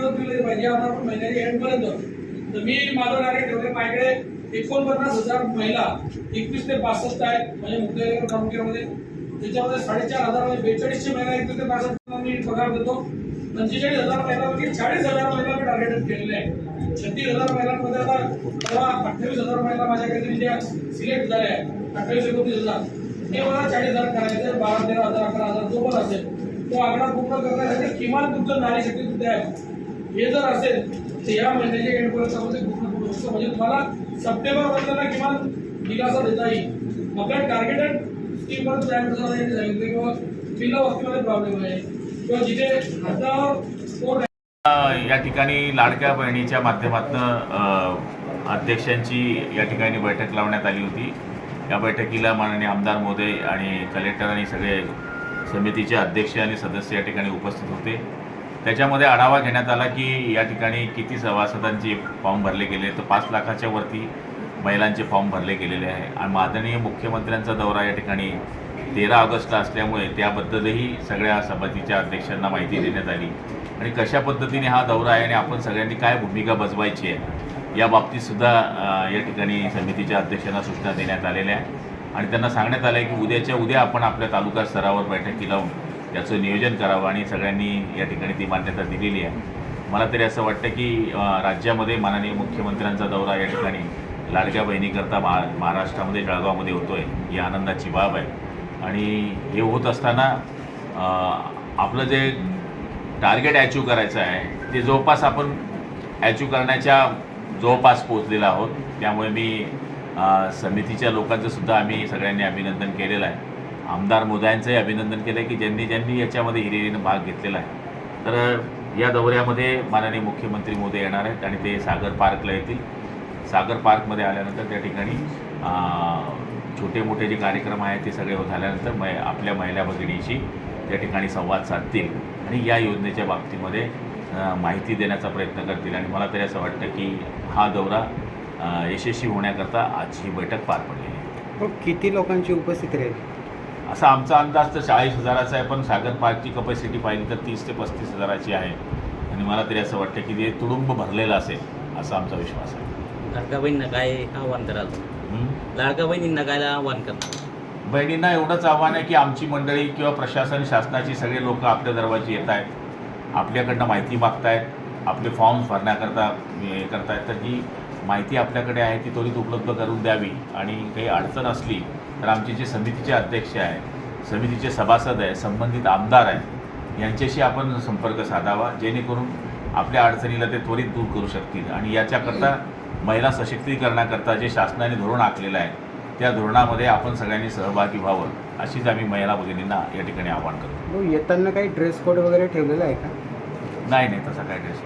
महिन्याच्या एंडपर्यंत. तर मी माझं टार्गेट ठेवले माझ्याकडे एकोणपन्नास हजार महिला एकवीस ते पासष्ट आहेत म्हणजे मुख्य तालुक्यामध्ये त्याच्यामध्ये साडेचार हजार म्हणजे बेचाळीसशे महिला एकवीस ते बासष्ट मी पगार देतो. पंचेचाळीस हजार महिलांपैकी चाळीस हजार महिला मी टार्गेट केलेले आहे छत्तीस हजार महिलांमध्ये आता तेव्हा अठ्ठावीस हजार महिला माझ्याकडे ज्या सिलेक्ट झाल्या आहेत. अठ्ठावीस एकोणतीस हजार. हे मला चाळीस हजार करायचे बारा तेरा हजार अकरा हजार जो पण असेल तो आकडा पूर्ण करण्यासाठी किमान तुमचं नारी शक्ती आहे हे जर असेल तर या महिन्याच्या एंडपर्यंत मध्ये पूर्ण करू शकतो. म्हणजे तुम्हाला सप्टेंबर महिन्याला किमान दिलासा देता येईल. आपल्या टार्गेटेड स्कीमवर प्लॅन सांगितले किंवा जिल्हा वस्तीमध्ये प्रॉब्लेम आहे. किंवा जिथे हातावर या ठिकाणी लाडक्या बहिणीच्या माध्यमातून अध्यक्षांची या ठिकाणी बैठक लावण्यात आली होती. या बैठकीला माननीय आमदार मोदय आणि कलेक्टर आणि सगळे समितीचे अध्यक्ष आणि सदस्य या ठिकाणी उपस्थित होते. त्याच्यामध्ये आढावा घेण्यात आला की या ठिकाणी किती सभासदांचे फॉर्म भरले गेले तर पाच लाखाच्या वरती महिलांचे फॉर्म भरले गेलेले आहे. आणि माननीय मुख्यमंत्र्यांचा दौरा या ठिकाणी तेरा ऑगस्टला असल्यामुळे त्याबद्दलही सगळ्या समितीच्या अध्यक्षांना माहिती देण्यात आली. आणि कशा पद्धतीने हा दौरा आहे आणि आपण सगळ्यांनी काय भूमिका बजवायची आहे या बाबतीतसुद्धा या ठिकाणी समितीच्या अध्यक्षांना सूचना देण्यात आलेल्या आहे आणि त्यांना सांगण्यात आलं आहे की उद्याच्या उद्या आपण आपल्या तालुका स्तरावर बैठकी लावून याचं नियोजन करावं आणि सगळ्यांनी या ठिकाणी ती मान्यता दिलेली आहे. मला तरी असं वाटतं की राज्यामध्ये माननीय मुख्यमंत्र्यांचा दौरा या ठिकाणी लाडक्या बहिणीकरता महा महाराष्ट्रामध्ये जळगावमध्ये होतो आहे ही आनंदाची बाब आहे. आणि हे होत असताना आपलं जे टार्गेट अचीव करायचं आहे ते जवळपास आपण अचीव करण्याच्या जवळपास पोचलेलो आहोत. त्यामुळे मी समितीच्या लोकांचं सुद्धा आम्ही सगळ्यांनी अभिनंदन केलेलं आहे. आमदार मोदयांचंही अभिनंदन केलं आहे की ज्यांनी ज्यांनी याच्यामध्ये हिरिरीनं भाग घेतलेला आहे. तर या दौऱ्यामध्ये माननीय मुख्यमंत्री मोदी येणार आहेत आणि ते सागर पार्कला येतील. सागर पार्कमध्ये आल्यानंतर त्या ठिकाणी छोटे मोठे जे कार्यक्रम आहेत ते सगळे झाल्यानंतर मै आपल्या महिला भगिनीशी त्या ठिकाणी संवाद साधतील आणि या योजनेच्या बाबतीमध्ये माहिती देण्याचा प्रयत्न करतील. आणि मला तरी असं वाटतं की हा दौरा यशस्वी होण्याकरता आज ही बैठक पार पडली आहे. किती लोकांची उपस्थिती राहील? असा आमचा अंदाज तर चाळीस हजाराचा आहे पण सागर पार्कची कपॅसिटी पाहिली तर तीस ते पस्तीस हजाराची आहे. आणि मला तरी असं वाटतं की ते तुडुंब भरलेलं असेल असा आमचा विश्वास आहे. लाडका बहिणींना काय आव्हान कराल? लाडका बहिणींना काय आव्हान करणार? बहिणींना एवढंच आव्हान आहे की आमची मंडळी किंवा प्रशासन शासनाची सगळे लोक आपल्या दरवाजी येत आहेत. आपल्याकडनं माहिती मागतायत आपले फॉर्म्स भरण्याकरता हे करतायत. तर ही माहिती आपल्याकडे आहे ती त्वरित उपलब्ध करून द्यावी. आणि काही अडचण असली तर आमचे जे समितीचे अध्यक्ष आहे समितीचे सभासद आहे संबंधित आमदार आहे यांच्याशी आपण संपर्क साधावा जेणेकरून आपल्या अडचणीला ते त्वरित दूर करू शकतील. आणि याच्याकरता महिला सशक्तीकरणाकरता जे शासनाने धोरण आखलेलं आहे त्या धोरणामध्ये आपण सगळ्यांनी सहभागी व्हावं अशीच आम्ही महिला भगिनींना या ठिकाणी आवाहन करतो. येताना काही ड्रेस कोड वगैरे ठेवलेला आहे का? नाही नाही तसा काय ड्रेस